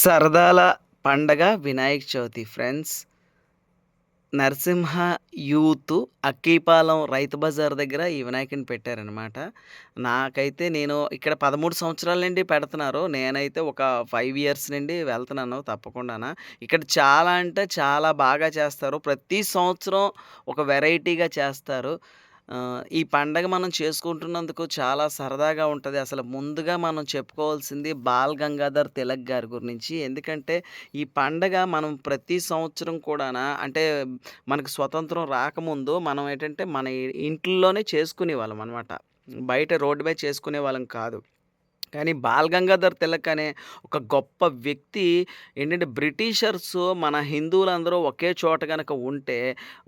సరదాల పండగ Vinayaka Chavithi friends. Narasimha youth Akkipalem Rythu Bazar దగ్గర ఈ వినాయకుని పెట్టారనమాట. నాకైతే నేను ఇక్కడ 13 సంవత్సరాల నుండి పెడుతున్నారు. నేనైతే ఒక ఫైవ్ ఇయర్స్ నుండి వెళ్తున్నాను తప్పకుండాన. ఇక్కడ చాలా అంటే చాలా బాగా చేస్తారు. ప్రతి సంవత్సరం ఒక వెరైటీగా చేస్తారు. ఈ పండగ మనం చేసుకుంటున్నందుకు చాలా సరదాగా ఉంటుంది అసలు ముందుగా మనం చెప్పుకోవాల్సింది బాల్ గంగాధర్ తిలక్ గారి గురించి. ఎందుకంటే ఈ పండగ మనం ప్రతి సంవత్సరం కూడా అంటే మనకు స్వతంత్రం రాకముందు మనం ఏంటంటే మన ఇంట్లోనే చేసుకునేవాళ్ళం అనమాట. బయట రోడ్డు మీద చేసుకునేవాళ్ళం కాదు. కానీ బాల్ గంగాధర్ తిలక్ అనే ఒక గొప్ప వ్యక్తి ఏంటంటే బ్రిటిషర్స్ మన హిందువులందరూ ఒకే చోట కనుక ఉంటే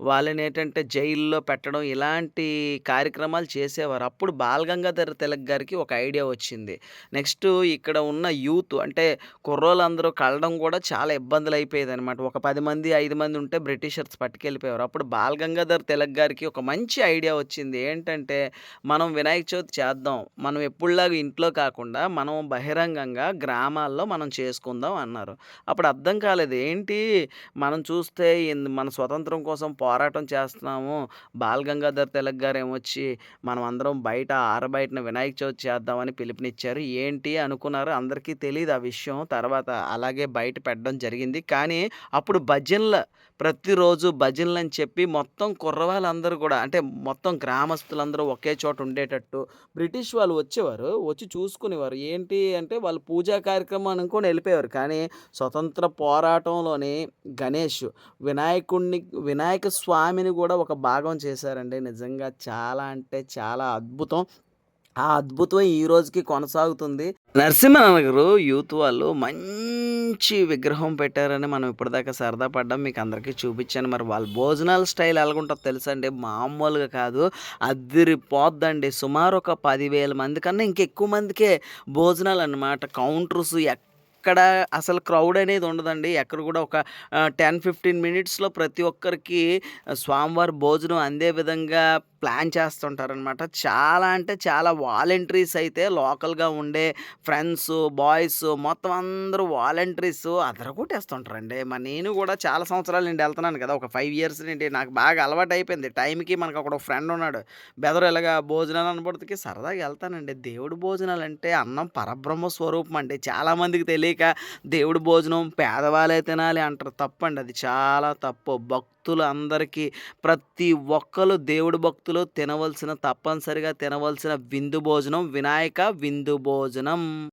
వాళ్ళని ఏంటంటే జైల్లో పెట్టడం ఇలాంటి కార్యక్రమాలు చేసేవారు. అప్పుడు బాల్ గంగాధర్ తిలక్ గారికి ఒక ఐడియా వచ్చింది. నెక్స్ట్ ఇక్కడ ఉన్న యూత్ అంటే కుర్రోళ్ళందరూ కలడం కూడా చాలా ఇబ్బందులు అయిపోయేది అనమాట ఒక పది మంది, ఐదు మంది ఉంటే బ్రిటిషర్స్ పట్టుకెళ్ళిపోయారు అప్పుడు బాల్ గంగాధర్ తిలక్ గారికి ఒక మంచి ఐడియా వచ్చింది. ఏంటంటే మనం వినాయక చవితి చేద్దాం. మనం ఎప్పుడులాగా ఇంట్లో కాకుండా మనం బహిరంగంగా గ్రామాల్లో మనం చేసుకుందాం అన్నారు. అప్పుడు అర్థం కాలేదు. ఏంటి మనం చూస్తే మన స్వతంత్రం కోసం పోరాటం చేస్తున్నాము. బాల్ గంగాధర్ తిలక్ గారేమొచ్చి మనం అందరం బయట ఆరబయటన వినాయక చవితి చేద్దామని పిలుపునిచ్చారు. ఏంటి అనుకున్నారు. అందరికీ తెలియదు ఆ విషయం. తర్వాత అలాగే బయట పెట్టడం జరిగింది. కానీ అప్పుడు భజనల ప్రతిరోజు భజనలని చెప్పి మొత్తం కుర్రవాళ్ళందరూ కూడా అంటే మొత్తం గ్రామస్తులందరూ ఒకే చోట ఉండేటట్టు బ్రిటిష్ వాళ్ళు వచ్చేవారు. వచ్చి చూసుకునేవారు. ఏంటి అంటే వాళ్ళు పూజా కార్యక్రమం కూడా వెళ్ళిపోయేవారు కానీ స్వతంత్ర పోరాటంలోని గణేష్ వినాయకుడిని వినాయక స్వామిని కూడా ఒక భాగం చేశారండి. నిజంగా చాలా అంటే చాలా అద్భుతం. ఆ అద్భుతం ఈ రోజుకి కొనసాగుతుంది. నరసింహనగరు యూత్ వాళ్ళు మంచి విగ్రహం పెట్టారని మనం ఇప్పటిదాకా సరదా పడ్డాం. మీకందరికీ చూపించాను. మరి వాళ్ళ భోజనాల స్టైల్ ఎలాగుంటుందో తెలుసా అండి? మామూలుగా కాదు. అద్దిరిపోద్దండి. సుమారు ఒక పదివేల మంది కన్నా ఇంకెక్కువ మందికే అన్నమాట కౌంటర్స్ ఎక్కడ అసలు క్రౌడ్ అనేది ఉండదండి. ఎక్కడ కూడా ఒక టెన్ ఫిఫ్టీన్ మినిట్స్‌లో ప్రతి ఒక్కరికి స్వామివారి భోజనం అందే విధంగా ప్లాన్ చేస్తుంటారనమాట. చాలా అంటే చాలా వాలంటీర్స్ అయితే లోకల్‌గా ఉండే ఫ్రెండ్స్, బాయ్స్ మొత్తం అందరూ వాలంటీర్స్ అదరగొట్టేస్తుంటారండి. మరి నేను కూడా చాలా సంవత్సరాలు నేను వెళ్తున్నాను కదా! ఒక ఫైవ్ ఇయర్స్ నుండి నాకు బాగా అలవాటు అయిపోయింది టైంకి మనకు అక్కడ ఒక ఫ్రెండ్ ఉన్నాడు. బెదరు ఇలాగా భోజనాలు అనబడికి సరదాగా వెళ్తానండి దేవుడు భోజనాలు అంటే అన్నం పరబ్రహ్మ స్వరూపం అండి. చాలామందికి తెలియక దేవుడి భోజనం పేదవాళ్ళే తినాలి అంటారు. తప్పండి. అది చాలా తప్పు. భక్తులు అందరికీ ప్రతి ఒక్కరు దేవుడి భక్తులు తినవలసిన తప్పనిసరిగా తినవలసిన విందు భోజనం వినాయక విందు భోజనం.